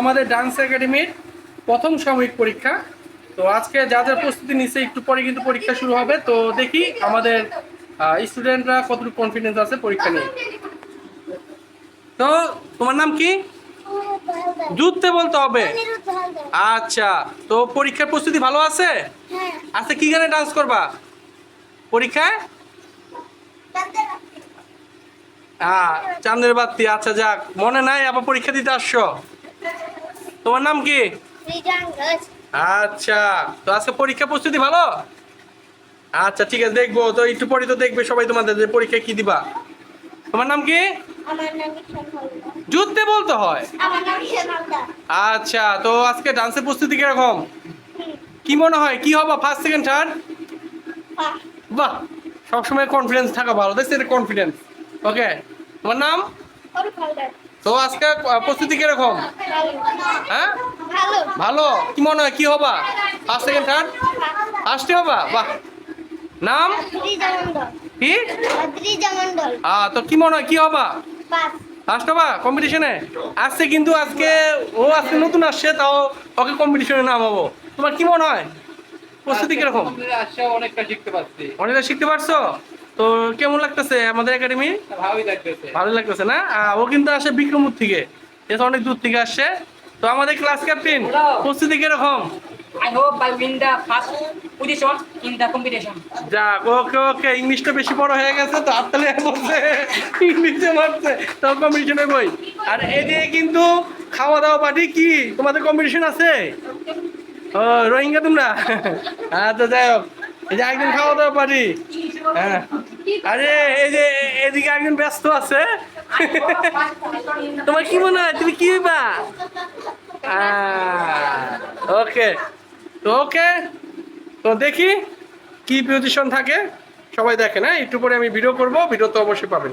আমাদের ডান্স একাডেমির প্রথম সাময়িক পরীক্ষা। তো আজকে যা যা প্রস্তুতি নিচ্ছে একটু পরে কিন্তু পরীক্ষা শুরু হবে। তো দেখি আমাদের স্টুডেন্টরা কতটুকু কনফিডেন্স আছে পরীক্ষা নিয়ে। তো, তোমার নাম কি? জুততে বলতে হবে। আচ্ছা তো পরীক্ষার প্রস্তুতি ভালো আছে? আচ্ছা কি গানে ডান্স করবা? পরীক্ষায়? হ্যাঁ চাঁদের বাতি। আচ্ছা যাক, মনে নাই, আবার পরীক্ষা দিতে আসছো। তোমার নাম কি? আচ্ছা তো আজকে পরীক্ষা প্রস্তুতি ভালো? আচ্ছা ঠিক আছে দেখব। তো একটু পরে তো দেখবে সবাই তোমাদের যে পরীক্ষা কি দিবা। তোমার নাম কি? আমার নাম ঈশান যুদ্ধে বলতে হয়? আচ্ছা তো আজকে ডান্সের প্রস্তুতি কীরকম? কি মনে হয়? কি হবা ফার্স্ট সেকেন্ড থার্ড বাহ, বাহ সবসময় কনফিডেন্স থাকা ভালো। দেখছি এটা কনফিডেন্স ওকে তোমার নাম? হালদার তো আজকে প্রস্তুতি কীরকম? হ্যাঁ? ভালো? কি মনে হয়? কি হবা? ফার্স্ট সেকেন্ড থার্ড ফার্স্টে হবা? বাহ। নাম? কি? বদ্রিজা তো কি মনে হয়? কি হবা? ফার্স্ট হবা কম্পিটিশনে আসছে কিন্তু আজকে, ও আজকে নতুন আসছে, তাও ওকে কম্পিটিশনে নামাবো তোমার কি মনে হয়? প্রস্তুতি কীরকম? অনেকটা শিখতে পারছি। অনেকটা শিখতে পারছ? তো কেমন লাগতেছে আমাদের একাডেমি ভালোই লাগতেছে। ভালো লাগতেছে না? ও কিন্তু আসে বিক্রমপুর থেকে। এসে অনেক দূর থেকে আসছে। তো আমাদের ক্লাস ক্যাপ্টেন প্রস্তুতি কীরকম. যাক ওকে ওকে ইংলিশটা বেশি বড় হয়ে গেছে তো হাততালি বলছে ইংলিশে মারছে তো কম্পিটিশনে বই। আর এদিকে কিন্তু খাওয়া দাওয়া পার্টি কি? তোমাদের কম্পিটিশন আছে? ও, রোহিঙ্গা তোমরা? আচ্ছা যাই হোক। এই যে একদিন খাওয়া দাওয়া পার্টি। হ্যাঁ। আরে, এই যে এদিকে একজন ব্যস্ত আছে। তোমার কি মনে হয়? তুমি কি হইবা? ওকে। তো ওকে। তো দেখি কি পজিশন থাকে। সবাই দেখে, না? একটু পরে আমি ভিডিও করব। ভিডিও তো অবশ্যই পাবেন।